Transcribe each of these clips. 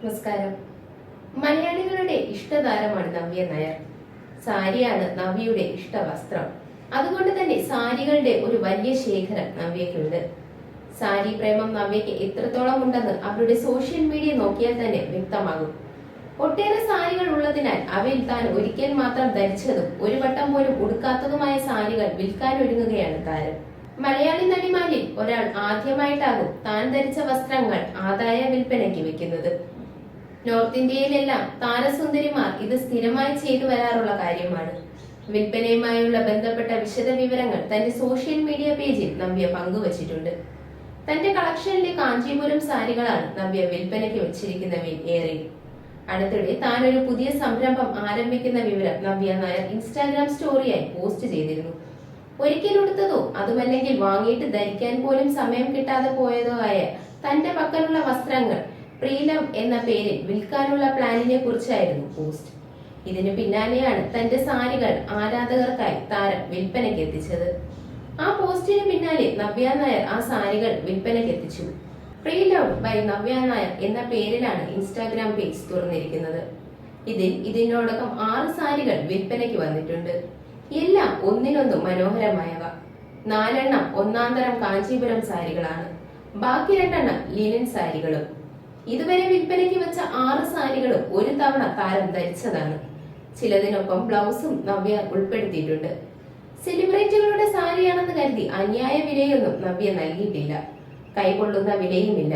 നമസ്കാരം. മലയാളികളുടെ ഇഷ്ടതാരമാണ് നവ്യ നായർ. സാരിയാണ് നവ്യയുടെ ഇഷ്ട വസ്ത്രം അതുകൊണ്ട് തന്നെ സാരികളുടെ ഒരു വലിയ ശേഖരം നവ്യക്കുണ്ട് സാരി പ്രേമം നവ്യയ്ക്ക് എത്രത്തോളം ഉണ്ടെന്ന് അവരുടെ സോഷ്യൽ മീഡിയ നോക്കിയാൽ തന്നെ വ്യക്തമാകും. ഒട്ടേറെ സാരികൾ ഉള്ളതിനാൽ അവയിൽ താൻ ഒരിക്കൽ മാത്രം ധരിച്ചതും ഒരു വട്ടം പോലും ഉടുക്കാത്തതുമായ സാരികൾ വിൽക്കാൻ ഒരുങ്ങുകയാണ് താരം. മലയാളി നടിമാരിൽ ഒരാൾ ആദ്യമായിട്ടാകും താൻ ധരിച്ച വസ്ത്രങ്ങൾ ആദായ വിൽപ്പനയ്ക്ക് വെക്കുന്നത്. നോർത്ത് ഇന്ത്യയിലെല്ലാം താരസുന്ദരിമാർ ഇത് സ്ഥിരമായി ചെയ്തു വരാറുള്ള കാര്യമാണ്. വിൽപ്പനയുമായുള്ള ബന്ധപ്പെട്ട വിശദ വിവരങ്ങൾ തന്റെ സോഷ്യൽ മീഡിയ പേജിൽ നവ്യ പങ്കുവച്ചിട്ടുണ്ട്. തന്റെ കളക്ഷനിലെ കാഞ്ചീപുരം സാരികളാണ് നവ്യ വിൽപ്പനയ്ക്ക് വെച്ചിരിക്കുന്നവയിൽ ഏറെ. അടുത്തിടെ താൻ ഒരു പുതിയ സംരംഭം ആരംഭിക്കുന്ന വിവരം നവ്യ നായർ ഇൻസ്റ്റാഗ്രാം സ്റ്റോറിയായി പോസ്റ്റ് ചെയ്തിരുന്നു. ഒരിക്കൽ ഉടുത്തതോ അതുമല്ലെങ്കിൽ വാങ്ങിയിട്ട് ധരിക്കാൻ പോലും സമയം കിട്ടാതെ പോയതോ ആയ തന്റെ പക്കലുള്ള വസ്ത്രങ്ങൾ പ്രീലം എന്ന പേരിൽ വിൽക്കാനുള്ള പ്ലാനിനെ കുറിച്ചായിരുന്നു പോസ്റ്റ്. ഇതിനു പിന്നാലെയാണ് തന്റെ സാരികൾ ആരാധകർക്കായി താരം വിൽപ്പനയ്ക്ക് എത്തിച്ചത്. ആ പോസ്റ്റിന് പിന്നാലെ നവ്യ നായർ ആ സാരികൾ വിൽപ്പനയ്ക്ക് എത്തിച്ചു. Pre love by Navya Nair എന്ന പേരിലാണ് ഇൻസ്റ്റാഗ്രാം പേജ് തുറന്നിരിക്കുന്നത്. ഇതിൽ ഇതിനോടകം ആറ് സാരികൾ വിൽപ്പനയ്ക്ക് വന്നിട്ടുണ്ട്. എല്ലാം ഒന്നിനൊന്ന് മനോഹരമായവ. നാലെണ്ണം ഒന്നാം തരം കാഞ്ചീപുരം സാരികളാണ്. ബാക്കി രണ്ടെണ്ണം ലിനൻ സാരികളും. ഇതുവരെ വിൽപ്പനയ്ക്ക് വെച്ച ആറ് സാരികളും ഒരു തവണ താരം ധരിച്ചതാണ്. ചിലതിനൊപ്പം ബ്ലൗസും നവ്യ ഉൾപ്പെടുത്തിയിട്ടുണ്ട്. സെലിബ്രിറ്റികളുടെ സാരിയാണെന്ന് കരുതി അന്യായ വിലയൊന്നും നവ്യ നൽകിയിട്ടില്ല. കൈകൊള്ളുന്ന വിലയുമില്ല.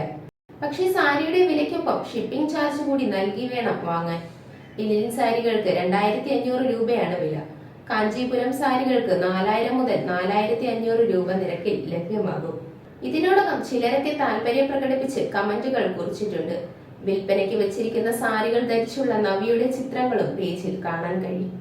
പക്ഷേ സാരിയുടെ വിലയ്ക്കൊപ്പം ഷിപ്പിംഗ് ചാർജ് കൂടി നൽകി വേണം വാങ്ങാൻ. ലിനിൻ സാരികൾക്ക് രണ്ടായിരത്തി അഞ്ഞൂറ് രൂപയാണ് വില. കാഞ്ചീപുരം സാരികൾക്ക് നാലായിരം മുതൽ നാലായിരത്തി അഞ്ഞൂറ് രൂപ നിരക്കിൽ ലഭ്യമാകും. ഇതിനോടകം ചിലരൊക്കെ താല്പര്യം പ്രകടിപ്പിച്ച് കമന്റുകൾ കുറിച്ചിട്ടുണ്ട്. വിൽപ്പനയ്ക്ക് വെച്ചിരിക്കുന്ന സാരികൾ ധരിച്ചുള്ള നവിയുടെ ചിത്രങ്ങളും പേജിൽ കാണാൻ കഴിയും.